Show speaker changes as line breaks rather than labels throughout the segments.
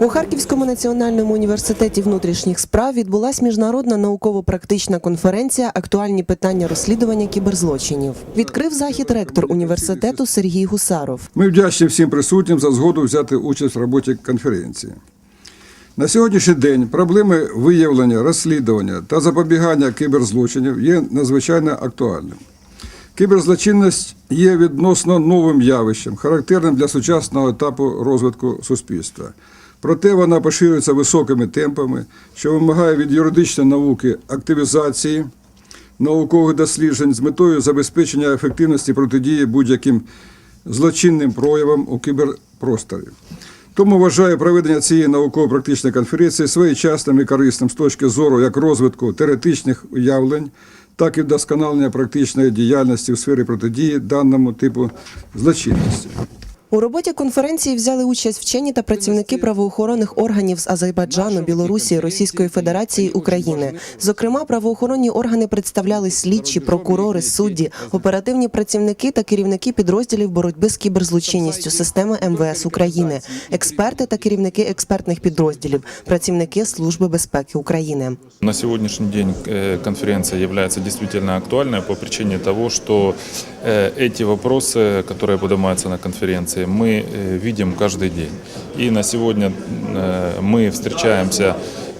У Харківському національному університеті внутрішніх справ відбулась міжнародна науково-практична конференція Актуальні питання розслідування кіберзлочинів. Відкрив захід ректор університету Сергій Гусаров.
Ми вдячні всім присутнім за згоду взяти участь в роботі конференції. На сьогоднішній день проблеми виявлення, розслідування та запобігання кіберзлочинів є надзвичайно актуальним. Кіберзлочинність є відносно новим явищем, характерним для сучасного етапу розвитку суспільства. Проте вона поширюється високими темпами, що вимагає від юридичної науки активізації наукових досліджень з метою забезпечення ефективності протидії будь-яким злочинним проявам у кіберпросторі. Тому вважаю проведення цієї науково-практичної конференції своєчасним і корисним з точки зору як розвитку теоретичних уявлень, так і вдосконалення практичної діяльності у сфері протидії даному типу злочинності.
У роботі конференції взяли участь вчені та працівники правоохоронних органів з Азербайджану, Білорусі, Російської Федерації, України. Зокрема, правоохоронні органи представляли слідчі, прокурори, судді, оперативні працівники та керівники підрозділів боротьби з кіберзлочинністю системи МВС України, експерти та керівники експертних підрозділів, працівники Служби безпеки України.
На сегодняшний день э, конференция является действительно актуальной по причине того, что э, эти вопросы, которые поднимаются на конференции, мы э, видим каждый день. И на сегодня э, мы встречаемся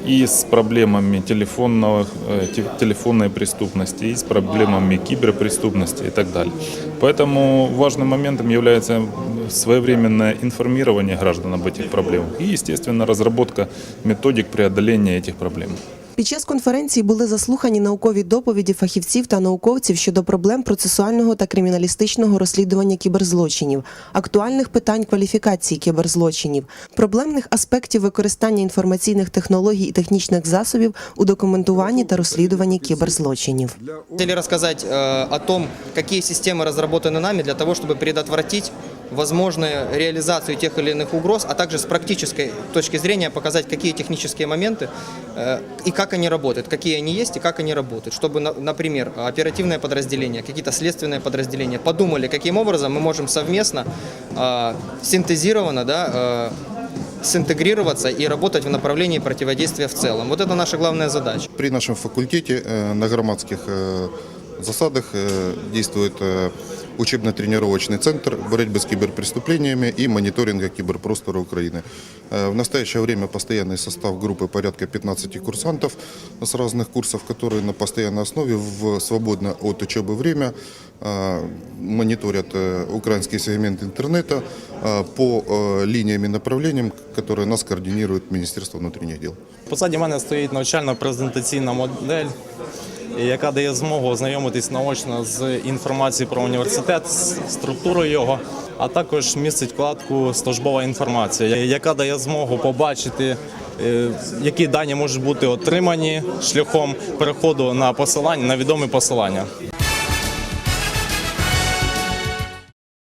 и с проблемами телефонного, э, те- телефонной преступности, и с проблемами киберпреступности и так далее. Поэтому важным моментом является своевременное информирование граждан об этих проблемах и, естественно, разработка методик преодоления этих проблем.
Під час конференції були заслухані наукові доповіді фахівців та науковців щодо проблем процесуального та криміналістичного розслідування кіберзлочинів, актуальних питань кваліфікації кіберзлочинів, проблемних аспектів використання інформаційних технологій і технічних засобів у документуванні та розслідуванні кіберзлочинів.
Хотели рассказать э, о том, какие системы разработаны нами для того, чтобы предотвратить возможную реализацию тех или иных угроз, а также с практической точки зрения показать, какие технические моменты э, и как они работают, какие они есть и как они работают, чтобы, на- например, оперативное подразделение, какие-то следственные подразделения подумали, каким образом мы можем совместно, э, синтезированно, да, э, синтегрироваться и работать в направлении противодействия в целом. Вот это наша главная задача.
При нашем факультете на громадских засадах э, действует э, учебно-тренировочный центр борьбы с киберпреступлениями и мониторинга киберпростора Украины. Э, В настоящее время постоянный состав группы порядка 15 курсантов с разных курсов, которые на постоянной основе в свободное от учебы время э, мониторят э, украинский сегмент интернета э, по э, линиям и направлениям, которые нас координирует Министерство внутренних дел.
Позаді мене стоїть навчально-презентаційна модель, яка дає змогу ознайомитись наочно з інформацією про університет, структурою його, а також містить вкладку службова інформація, яка дає змогу побачити, е, які дані можуть бути отримані шляхом переходу на посилання на відомі посилання.